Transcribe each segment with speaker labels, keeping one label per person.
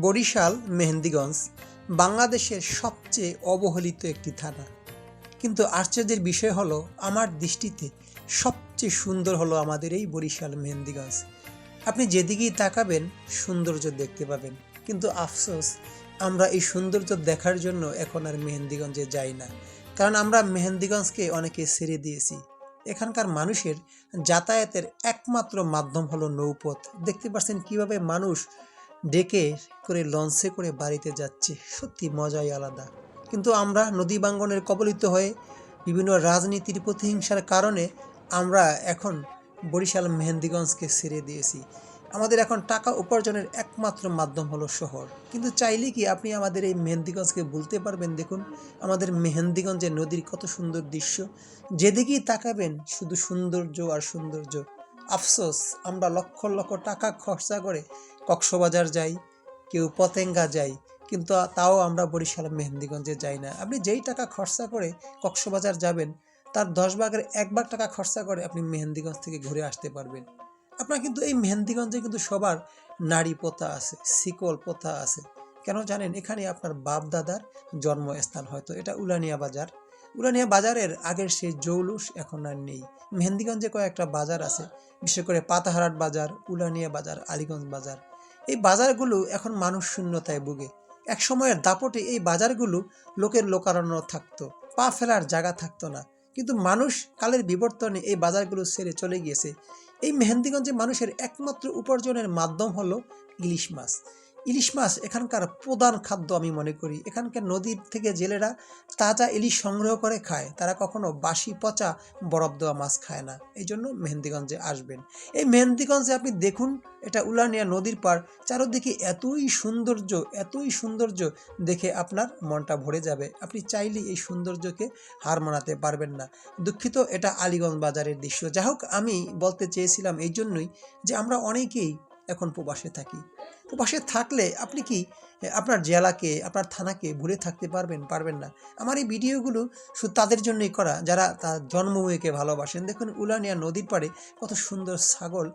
Speaker 1: বরিশাল, মেহেন্দিগঞ্জ বাংলাদেশের সবচেয়ে অবহেলিত একটি থানা। কিন্তু আশ্চর্যের বিষয় হলো, আমার দৃষ্টিতে সবচেয়ে সুন্দর হলো আমাদের এই বরিশাল, মেহেন্দিগঞ্জ। আপনি যেদিকেই তাকাবেন, সৌন্দর্য দেখতে পাবেন। কিন্তু আফসোস, আমরা এই সৌন্দর্য দেখার জন্য এখন আর মেহেন্দিগঞ্জে যাই না। কারণ আমরা মেহেন্দিগঞ্জকে অনেকে ছেড়ে দিয়েছি। এখানকার মানুষের যাতায়াতের একমাত্র মাধ্যম হলো নৌপথ। দেখতে পাচ্ছেন কীভাবে মানুষ ডেকে করে লঞ্চে করে বাড়িতে যাচ্ছে। সত্যি মজাই আলাদা। কিন্তু আমরা নদী বাঙ্গনের কবলিত হয়ে বিভিন্ন রাজনীতির প্রতিহিংসার কারণে আমরা এখন বরিশাল মেহেন্দিগঞ্জকে ছেড়ে দিয়েছি। আমাদের এখন টাকা উপার্জনের একমাত্র মাধ্যম হলো শহর। কিন্তু চাইলে কি আপনি আমাদের এই মেহেন্দিগঞ্জকে বলতে পারবেন? দেখুন, আমাদের মেহেন্দিগঞ্জের নদীর কত সুন্দর দৃশ্য। যেদিকেই তাকাবেন, শুধু সৌন্দর্য আর সৌন্দর্য। আফসোস, আমরা লক্ষ লক্ষ টাকা খরচা করে কক্সবাজার যাই, কেউ পতেঙ্গা যাই, কিন্তু তাও আমরা বরিশাল মেহেন্দিগঞ্জে যাই না। আপনি যেই টাকা খরচা করে কক্সবাজার যাবেন, তার দশ ভাগের এক ভাগ টাকা খরচা করে আপনি মেহেন্দিগঞ্জ থেকে ঘুরে আসতে পারবেন। আপনার কিন্তু এই মেহেন্দিগঞ্জে কিন্তু সবার নারী প্রথা আছে, শিকল প্রথা আছে। কেন জানেন? এখানে আপনার বাপ দাদার জন্মস্থান হয়তো, এটা উলানিয়া বাজার। উলানিয়া বাজারের আগের সেই জৌলুস এখন আর নেই। মেহেন্দিগঞ্জে কয়েকটা বাজার আছে, বিশেষ করে পাতাহারাট বাজার উলানিয়া বাজার, আলিগঞ্জ বাজার। এই বাজারগুলো এখন মানুষ শূন্যতায় ভুগে। এক সময়ের দাপটে এই বাজারগুলো লোকের লোকারণ্য থাকতো, পা ফেলার জায়গা থাকতো না। কিন্তু মানুষ কালের বিবর্তনে এই বাজারগুলো ছেড়ে চলে গিয়েছে। এই মেহেন্দিগঞ্জে মানুষের একমাত্র উপার্জনের মাধ্যম হলো ইলিশ মাছ। ইলিশ মাছ এখানকার প্রধান খাদ্য আমি মনে করি। এখানকার নদীর থেকে জেলেরা তাজা ইলিশ সংগ্রহ করে খায়। তারা কখনো বাসি পচা বরফ দেওয়া মাছ খায় না। এই জন্য মেহেন্দিগঞ্জে আসবেন। এই মেহেন্দিগঞ্জে আপনি দেখুন, এটা উলানিয়া নদীর পার চারোদিকে এতই সৌন্দর্য এতই সৌন্দর্য দেখে আপনার মনটা ভরে যাবে। আপনি চাইলে এই সৌন্দর্যকে হার মানাতে পারবেন না। দুঃখিত, এটা আলিগঞ্জ বাজারের দৃশ্য। যা হোক, আমি বলতে চেয়েছিলাম এই জন্যই যে আমরা অনেকেই এখন প্রবাসে থাকি। প্রবাসে থাকলে আপনি কি আপনার জেলাকে, আপনার থানাকে ভুলে থাকতে পারবেন পারবেন না। আমার এই ভিডিওগুলো শুধু তাদের জন্যই করা, যারা তার জন্মভূমিকে ভালোবাসেন। দেখুন উলানিয়া নদীর পাড়ে কত সুন্দর ছাগল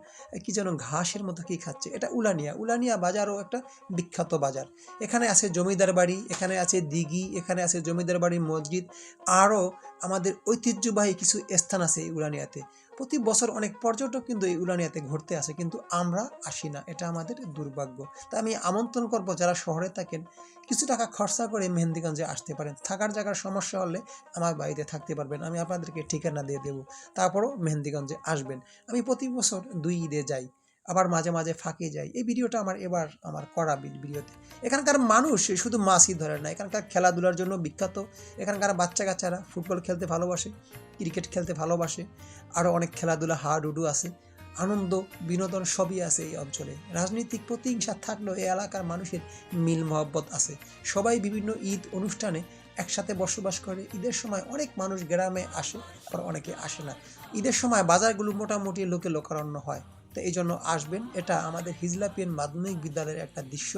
Speaker 1: কি যেন ঘাসের মতো কি খাচ্ছে। এটা উলানিয়া। উলানিয়া বাজারও একটা বিখ্যাত বাজার। এখানে আছে জমিদার বাড়ি, এখানে আছে দিঘি, এখানে আছে জমিদার বাড়ি মসজিদ। আরও আমাদের ঐতিহ্যবাহী কিছু স্থান আছে এই উলানিয়াতে। প্রতি বছর অনেক পর্যটক কিন্তু এই উলানিয়াতে ঘুরতে আসে, কিন্তু আমরা আসি না। এটা আমাদের দুর্ভাগ্য। তা আমি আমন্ত্রণ করব যারা শহরে থাকেন, কিছু টাকা খরচা করে মেহেন্দিগঞ্জে আসতে পারেন। থাকার জায়গার সমস্যা হলে আমার বাড়িতে থাকতে পারবেন, আমি আপনাদেরকে ঠিকানা দিয়ে দেবো। তারপরও মেহেন্দিগঞ্জে আসবেন। আমি প্রতি বছর দুই ঈদে যাই, আবার মাঝে মাঝে ফাঁকে যাই। এই ভিডিওটা আমার এবার আমার করা ভিডিওতে। এখানকার মানুষ শুধু মাছই ধরে না, এখানকার খেলাধুলার জন্য বিখ্যাত। এখানকার বাচ্চা কাচ্চারা ফুটবল খেলতে ভালোবাসে, ক্রিকেট খেলতে ভালোবাসে, আরও অনেক খেলাধুলা হাডুডু আছে। আনন্দ, বিনোদন সবই আছে এই অঞ্চলে। রাজনৈতিক প্রতিহিংসা থাকলেও এই এলাকার মানুষের মিল মহব্বত আছে। সবাই বিভিন্ন ঈদ অনুষ্ঠানে একসাথে বসবাস করে। ঈদের সময় অনেক মানুষ গ্রামে আসে, আবার অনেকে আসে না। ঈদের সময় বাজারগুলো মোটামুটি লোকে লোকারণ্য হয়। তো এই জন্য আসবেন। এটা আমাদের হিজলাপিয়ান মাধ্যমিক বিদ্যালয়ের একটা দৃশ্য।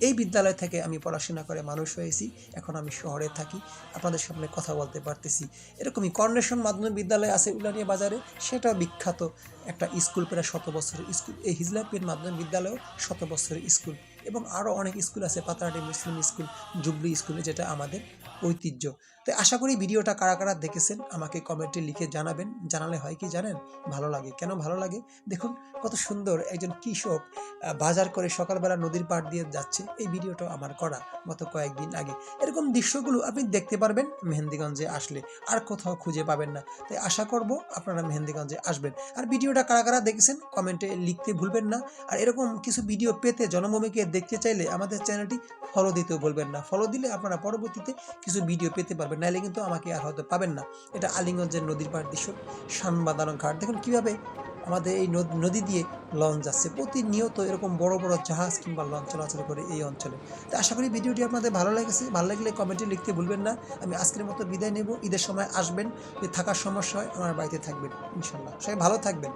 Speaker 1: এই বিদ্যালয় থেকে আমি পড়াশোনা করে মানুষ হয়েছি। এখন আমি শহরে থাকি। আপনাদের সামনে কথা বলতে পারতেছি। এরকমই কর্নেশন মাধ্যমিক বিদ্যালয় আছে উলানিয়া বাজারে। সেটাও বিখ্যাত একটা স্কুল, প্রায় শত বছরের স্কুল। এই হিজলাপিয়ান মাধ্যমিক বিদ্যালয়ও শত বছরের স্কুল। এবং আরও অনেক স্কুল আছে পাতাহাটি মুসলিম স্কুল, জুবলি স্কুলে, যেটা আমাদের ঐতিহ্য। তো আশা করি ভিডিওটা কারা কারা দেখেছেন, আমাকে কমেন্টে লিখে জানাবেন। জানালে হয় কি জানেন? ভালো লাগে। কেন ভালো লাগে? দেখুন কত সুন্দর একজন কৃষক বাজার করে সকালবেলা নদীর পাড় দিয়ে যাচ্ছে। এই ভিডিওটা আমার করা গত কয়েকদিন আগে। এরকম দৃশ্যগুলো আপনি দেখতে পারবেন মেহেন্দিগঞ্জে আসলে। আর কোথাও খুঁজে পাবেন না। তাই আশা করব আপনারা মেহেন্দিগঞ্জে আসবেন। আর ভিডিওটা কারা কারা দেখেছেন, কমেন্টে লিখতে ভুলবেন না। আর এরকম কিছু ভিডিও পেতে জনভূমিকে দেখতে চাইলে আমাদের চ্যানেলটি ফলো দিতেও ভুলবেন না। ফলো দিলে আপনারা পরবর্তীতে কিছু ভিডিও পেতে পারবেন, নাহলে কিন্তু আমাকে আর হয়তো পাবেন না। এটা আলিগঞ্জের নদীর পাড় দৃশ্য শানবাদানো ঘাট। দেখুন কীভাবে আমাদের এই নদ- দিয়ে লঞ্চ যাচ্ছে প্রতিনিয়ত এরকম বড় বড় জাহাজ কিংবা লঞ্চ চলাচল করে এই অঞ্চলে। তো আশা করি ভিডিওটি আপনাদের ভালো লেগেছে। ভালো লাগলে কমেন্টে লিখতে ভুলবেন না। আমি আজকের মতো বিদায় নেব। ঈদের সময় আসবেন। যদি থাকার সমস্যা হয়, আমার বাড়িতে থাকবেন, ইনশাল্লাহ। সবাই ভালো থাকবেন।